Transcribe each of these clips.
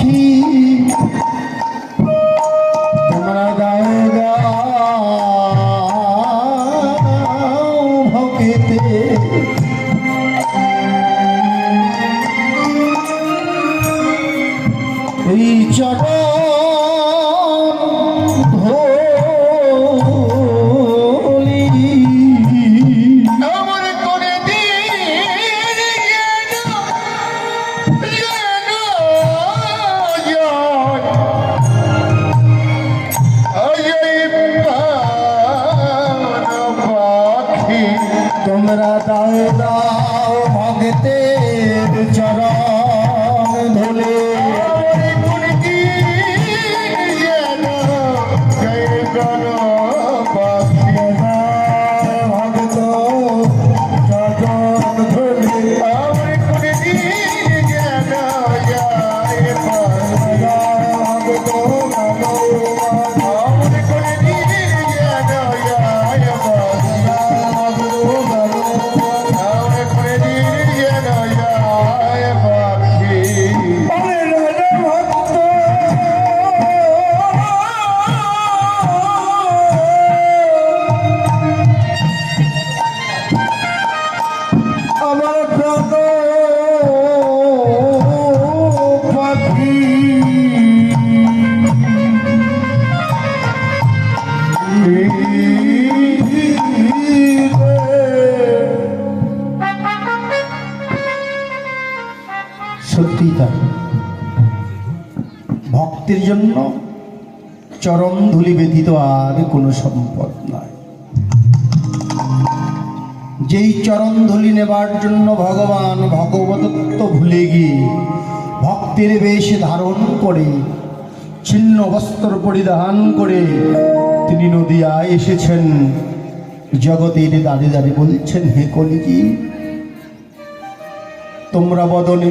He. সত্যি তাই। ভক্তের জন্য চরম ধুলি ব্যতীত আর কোনো সম্পদ নয় যেই চরণ ধুলি নেবার জন্য ভগবান ভগবতত্ব ভুলে গিয়ে ভক্তের বেশ ধারণ করে, ছিন্ন বস্ত্র পরিধান করে তিনি নদিয়ায় এসেছেন। জগতের দাঁড়ে দাঁড়িয়ে বলছেন, হে কলিজি তোমরা বদলে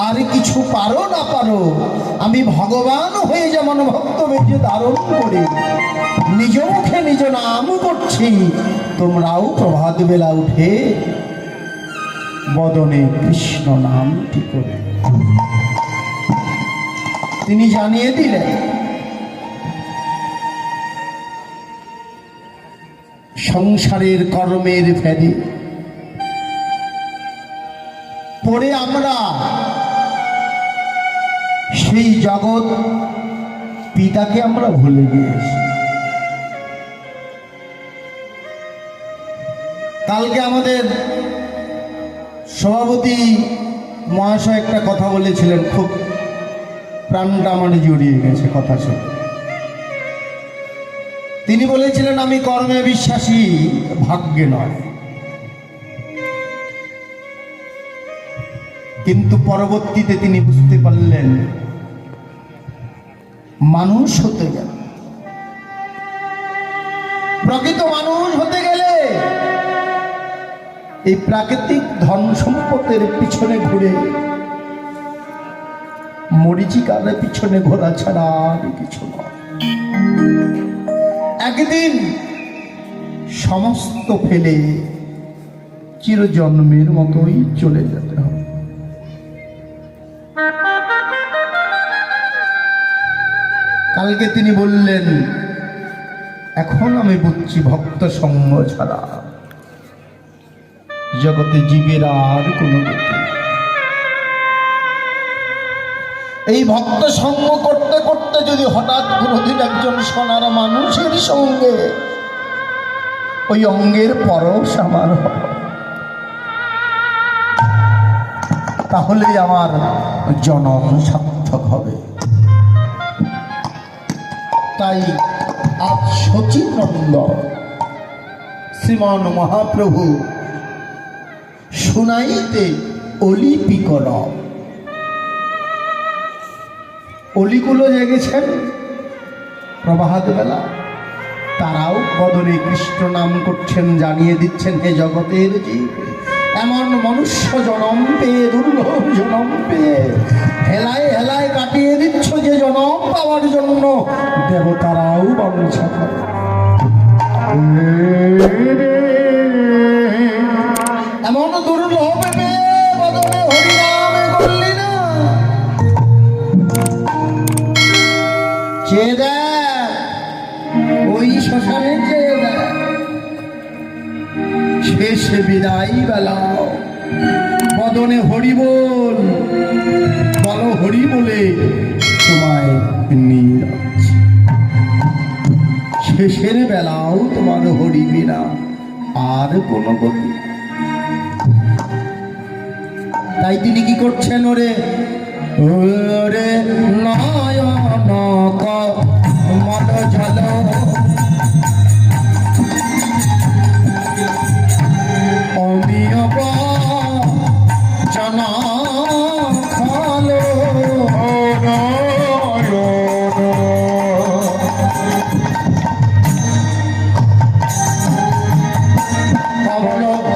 আর কিছু পারো না পারো, আমি ভগবান হয়ে যেমন ভক্ত বেজে ধারণ করে, নিজ মুখে নিজ নাম করছি, তোমরাও প্রভাত বেলা উঠে বদনে কৃষ্ণ নামটি করে। তিনি জানিয়ে দিলেন, সংসারের কর্মের ফেরে, পরে আমরা সেই জগৎ পিতাকে আমরা ভুলে গিয়েছি। কালকে আমাদের সভাপতি মহাশয় একটা কথা বলেছিলেন, খুব প্রাণটা আমার জড়িয়ে গেছে কথা শুনে। তিনি বলেছিলেন, আমি কর্মে বিশ্বাসী, ভাগ্যে নয়। কিন্তু পরবর্তীতে তিনি বুঝতে পারলেন মানুষ হতে গেলে। প্রকৃত মানুষ হতে গেলে এই প্রাকৃতিক ধন সম্পদের পিছনে ঘুরে মরিচিকার পিছনে ঘোরা ছাড়া আর কিছু নয়। একদিন সমস্ত ফেলে চিরজন্মের মতোই চলে যেতে হবে। কালকে তিনি বললেন, এখন আমি বুঝছি ভক্ত সঙ্গ ছাড়া জগতে জীবের আর কোনো এই ভক্ত সঙ্গ করতে করতে যদি হঠাৎ কোনোদিন একজন সোনার মানুষের সঙ্গে ওই অঙ্গের পরশ আমার তাহলেই আমার জনম সার্থক হবে। তাই আজ সচিনন্দ শ্রীমান মহাপ্রভু, শুনাইতে অলিপি কর অলিগুলো জেগেছেন প্রভাত বেলা। তারাও বদলে কৃষ্ণ নাম করছেন, জানিয়ে দিচ্ছেন, হে জগতের জীব, এমন মনুষ্য জনম পেয়ে, দুর্লভ জনম পেয়ে। হেলায় হেলায় কাটিয়ে দিচ্ছ যে জনম পাওয়ার জন্য। দেবতারাও বাঞ্ছা করে এমন দুর্লভ পেয়ে বদলে ওই শ্মশানে চেয়ে দেখ, শেষে বিদায় বেলা বদনে হরি বল বলো হরি বলে তোমায় নিয়ে শেষের বেলাও তোমার হরি বিনা, আর কোনো গতি তাই তিনি কি করছেন ওরে? ওরে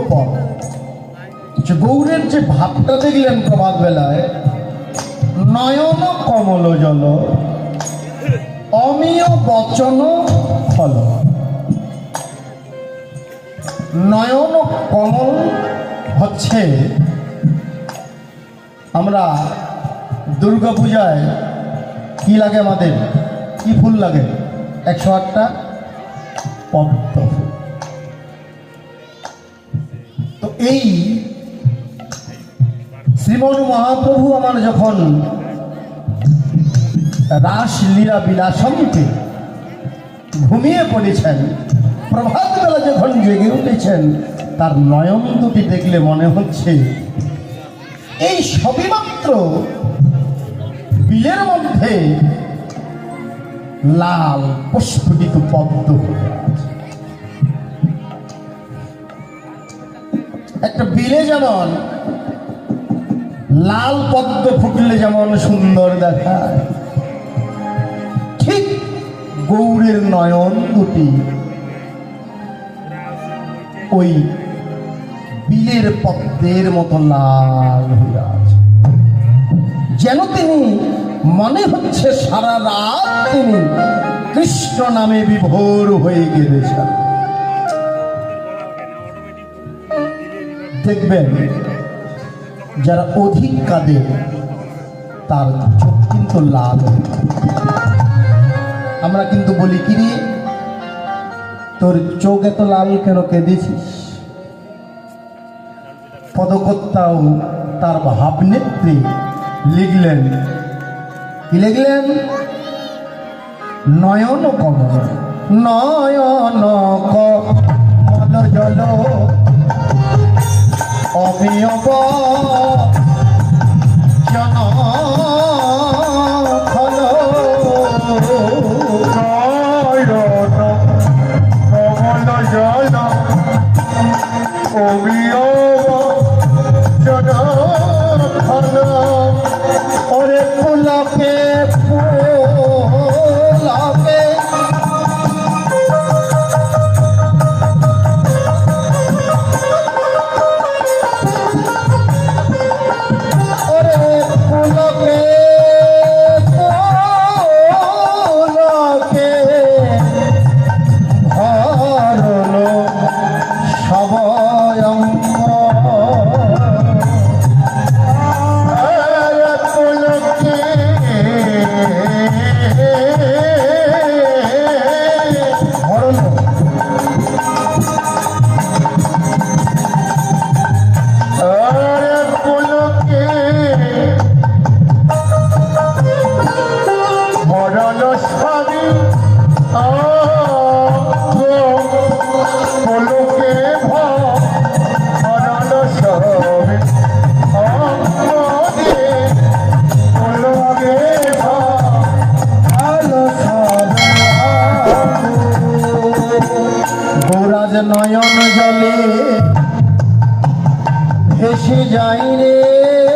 অপূর্ব যে গৌরের যে ভাবটা দেখলেন প্রভাত বেলায়, নয়ন কমল জল, অমীয় বচন ফল। নয়ন কমল হচ্ছে আমরা দুর্গা পূজায় কি লাগে আমাদের? কি ফুল লাগে? একশো আটটা? পদ্ম। এই শ্রীমন মহাপ্রভু আমার যখন রাস লীলা বিলাসন্তে ঘুমিয়ে পড়েছেন প্রভাত বেলা যখন জেগে উঠেছেন, তার নয়ন দুটি দেখলে মনে হচ্ছে এই সবই মাত্র বিলের মধ্যে লাল প্রস্ফুটিত পদ্ম। একটা বিলে যেমন, লাল পদ্ম ফুটলে যেমন সুন্দর দেখায় ঠিক গৌরের নয়ন দুটি। ওই বিলের পদ্মের মতো লাল হয়ে যেন তিনি, মনে হচ্ছে সারা রাত তিনি কৃষ্ণ নামে বিভোর হয়ে গেলেছেন। দেখবেন যারা অধিক কাঁদে, তার কিন্তু লাল। আমরা কিন্তু বলি, কি রে? তোর চোখ এত লাল কেন কেঁদেছিস? পদকর্তাও তার ভাবনেত্রী লিখলেন, কি লিখলেন? নয়ন কমল নয়ন কমল জল অমিয়ব জন অবিয়ব জনফল ওরে ফুলকে ভেসে রে